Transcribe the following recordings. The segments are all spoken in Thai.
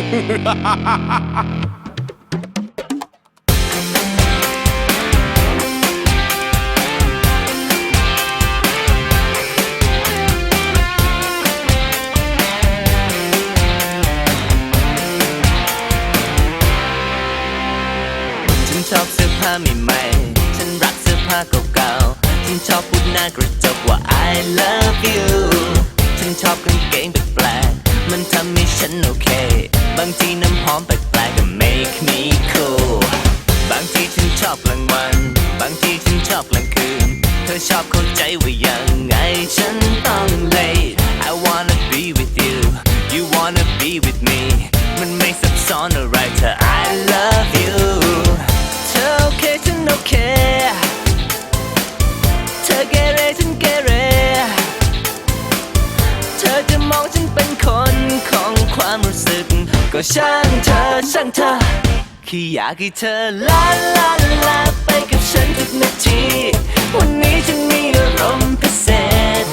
ฉันชอบเสื้อผ้าใหม่ๆ ฉันรักเสื้อผ้าเก่าๆ ฉันชอบพูดหน้ากระจกว่า I love you ฉันชอบกางเกงแปลกๆ มันทำให้ฉันโอเค บางทีน้ำหอมแปลกๆก็ make me cool บางทีฉันชอบกลางวัน บางทีฉันชอบกลางคืน เธอชอบเข้าใจว่ายังไงฉันต้อง late I wanna be with you you wanna be with me มันไม่ซับซ้อนอะไรเธอ I love you เธอโอเคฉันโอเค ก็ช่างเธอช่างเธอแค่อยากให้เธอลาลาลาไปกับฉันทุกนาที วันนี้ฉันมีอารมณ์พิเศษ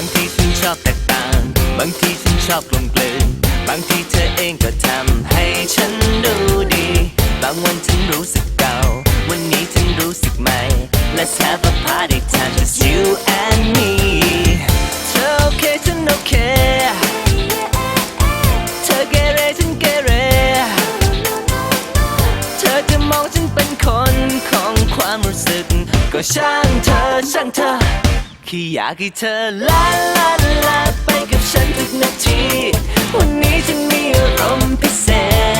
างทีฉันชอบแตกต่าง บางทีฉันชอบกลมกลืน บางทีเธอเองก็ทำให้ฉันดูดี บางวันฉันรู้สึกเก่า วันนี้ฉันรู้สึกใหม่ Let's have a party time just you and me เธอโอเคฉันโอเค เธอเกเรฉันเกเร เธอจะมองฉันเป็นคนของความรู้สึก ก็ช่างเธอช่างเธอ แค่อยากให้เธอลาลาลาไปกับฉันทุกนาที วันนี้จะมีอารมณ์พิเศษ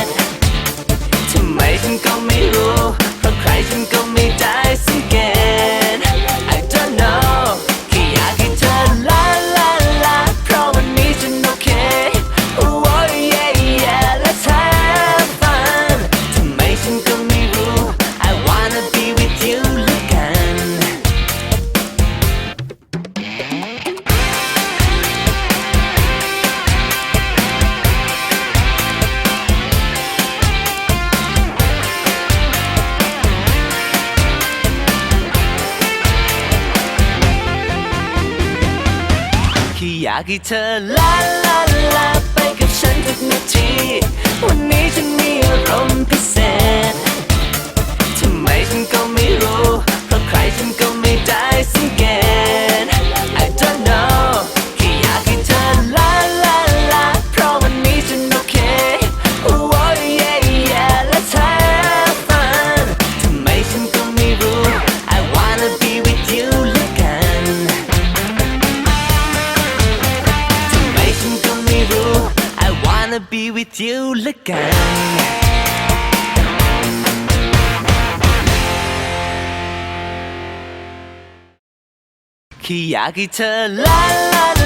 ค่อยากให้เธอลาลาลาไปกับฉันทุกนาที วันนี้ฉันมีอารมณ์พิเศษ with you เหลือเกันแ